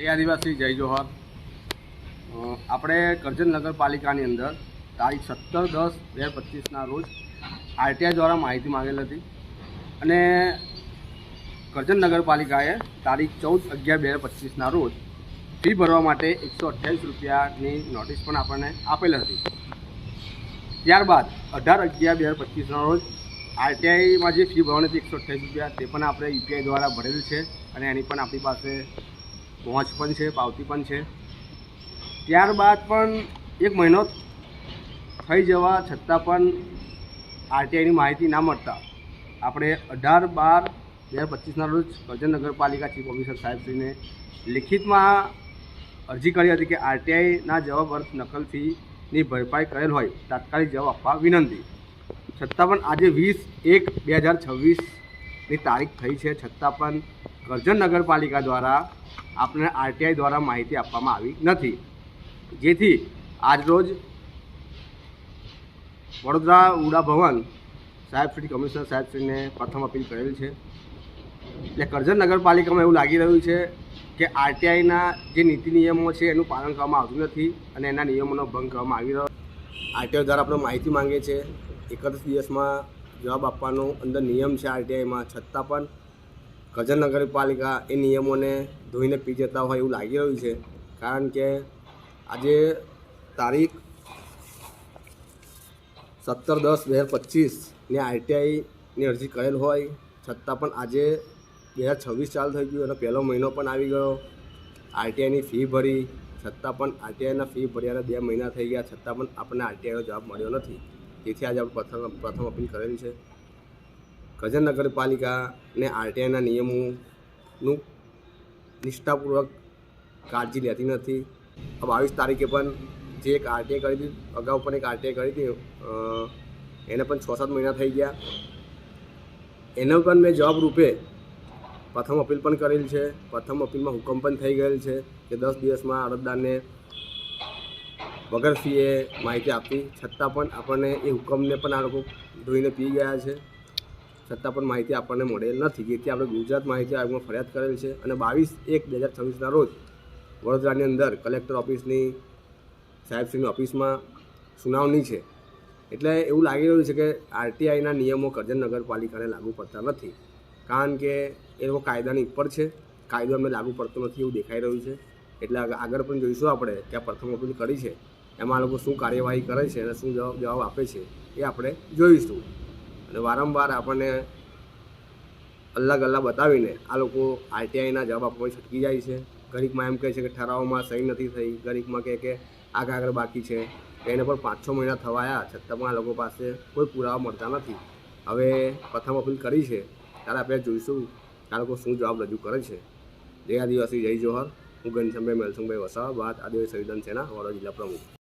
જય આદિવાસી, જય જોહર. આપણે કરજણ નગરપાલિકાની અંદર તારીખ સત્તર દસ બે હજાર પચીસના રોજ આરટીઆઈ દ્વારા માહિતી માગેલી હતી. અને કરજણ નગરપાલિકાએ તારીખ ચૌદ અગિયાર બે પચીસના રોજ ફી ભરવા માટે એકસો અઠ્યાવીસ રૂપિયાની નોટિસ પણ આપણને આપેલ હતી. ત્યારબાદ અઢાર અગિયાર બે હજાર પચીસના રોજ આરટીઆઈમાં જે ફી ભરવાની હતી એકસો અઠ્યાવીસ રૂપિયા, તે પણ આપણે યુપીઆઈ દ્વારા ભરેલ છે અને એની પણ આપણી પાસે પહોંચ પણ છે, પાવતી પણ છે. ત્યારબાદ પણ એક મહિનો થઈ જવા છતાં પણ આરટીઆઈની માહિતી ના મળતા આપણે અઢાર બાર બે હજાર પચીસના રોજ કરજણ નગરપાલિકા ચીફ ઓફિસર સાહેબશ્રીને લિખિતમાં અરજી કરી હતી કે આરટીઆઈના જવાબ અર્થ નકલ ફીની ભરપાઈ કરેલ હોય, તાત્કાલિક જવાબ આપવા વિનંતી. છતાં પણ આજે વીસ એક બે હજાર છવ્વીસની તારીખ થઈ છે, છતાં પણ કરજણ નગરપાલિકા દ્વારા આપણે આરટીઆઈ દ્વારા માહિતી આપવામાં આવી નથી. જેથી આજરોજ વડોદરા ઉડા ભવન સાહેબશ્રી કમિશનર સાહેબશ્રીને પ્રથમ અપીલ કરેલ છે. એટલે કરજણ નગરપાલિકામાં એવું લાગી રહ્યું છે કે આરટીઆઈના જે નીતિ નિયમો છે એનું પાલન કરવામાં આવતું નથી અને એના નિયમોનો ભંગ કરવામાં આવી રહ્યો. આરટીઆઈ દ્વારા આપણે માહિતી માંગે છે એકત્રીસ દિવસમાં જવાબ આપવાનો અંદર નિયમ છે આરટીઆઈમાં. છતાં પણ કરજણ નગરપાલિકા એ નિયમોને ધોઈને પી જતા હોય એવું લાગી રહ્યું છે. કારણ કે આજે તારીખ સત્તર દસ બે હજાર પચીસને આરટીઆઈની અરજી કરેલ હોય, છતાં પણ આજે બે હજાર છવ્વીસ ચાલુ થઈ ગયું અને પહેલો મહિનો પણ આવી ગયો. આરટીઆઈની ફી ભરી, છતાં પણ આરટીઆઈના ફી ભર્યાના બે મહિના થઈ ગયા, છતાં પણ આપણને આરટીઆઈનો જવાબ મળ્યો નથી. તેથી આજે આપણે પ્રથમ પ્રથમ અપીલ કરેલી છે. કરજણ નગરપાલિકાને આરટીઆઈના નિયમોનું નિષ્ઠાપૂર્વક કાળજી લેતી નથી. બાવીસ તારીખે પણ જે એક આરટીઆઈ કરી હતી, અગાઉ પણ એક આરટીઆઈ કરી હતી એને પણ છ સાત મહિના થઈ ગયા. એનો પણ મેં જવાબ રૂપે પ્રથમ અપીલ પણ કરેલ છે. પ્રથમ અપીલમાં હુકમ પણ થઈ ગયેલ છે કે દસ દિવસમાં અરજદારને વગર ફીએ માહિતી આપી છતાં પણ આપણને એ હુકમને પણ આ લોકો ધોઈને પી ગયા છે. છતાં પણ માહિતી આપણને મળેલ નથી. જેથી આપણે ગુજરાત માહિતી આયોગમાં ફરિયાદ કરેલ છે અને બાવીસ એક બે હજાર છવ્વીસના રોજ વડોદરાની અંદર કલેક્ટર ઓફિસની સાહેબશ્રીની ઓફિસમાં સુનાવણી છે. એટલે એવું લાગી રહ્યું છે કે આરટીઆઈના નિયમો કરજણ નગરપાલિકાને લાગુ પડતા નથી. કારણ કે એ લોકો કાયદાની ઉપર છે. કાયદો અમને લાગુ પડતો નથી એવું દેખાઈ રહ્યું છે. એટલે આગ- આગળ પણ જોઈશું આપણે કે આ પ્રથમ અપીલ કરી છે. એમાં લોકો શું કાર્યવાહી કરે છે અને શું જવાબ જવાબ આપે છે એ આપણે જોઈશું. અને વારંવાર આપણને અલગ અલગ બતાવીને આ લોકો આરટીઆઈના જવાબ આપવામાં છટકી જાય છે. ઘડીકમાં એમ કહે છે કે ઠરાવમાં સહી નથી થઈ. ઘડીકમાં કહે કે આગળ આગળ બાકી છે. એને પણ પાંચ છ મહિના થવાયા, છતાં પણ આ લોકો પાસે કોઈ પુરાવા મળતા નથી. હવે પ્રથમ અપીલ કરી છે. ત્યારે આપણે જોઈશું આ લોકો શું જવાબ રજૂ કરે છે. જય આદિવાસી, જય જોહર. હું ઘનશ્યામભાઈ મેલસુંભાઈ વસાવા, બાદ આદિવાસી સંવિધાન સેના, વડોદરા જિલ્લા પ્રમુખ.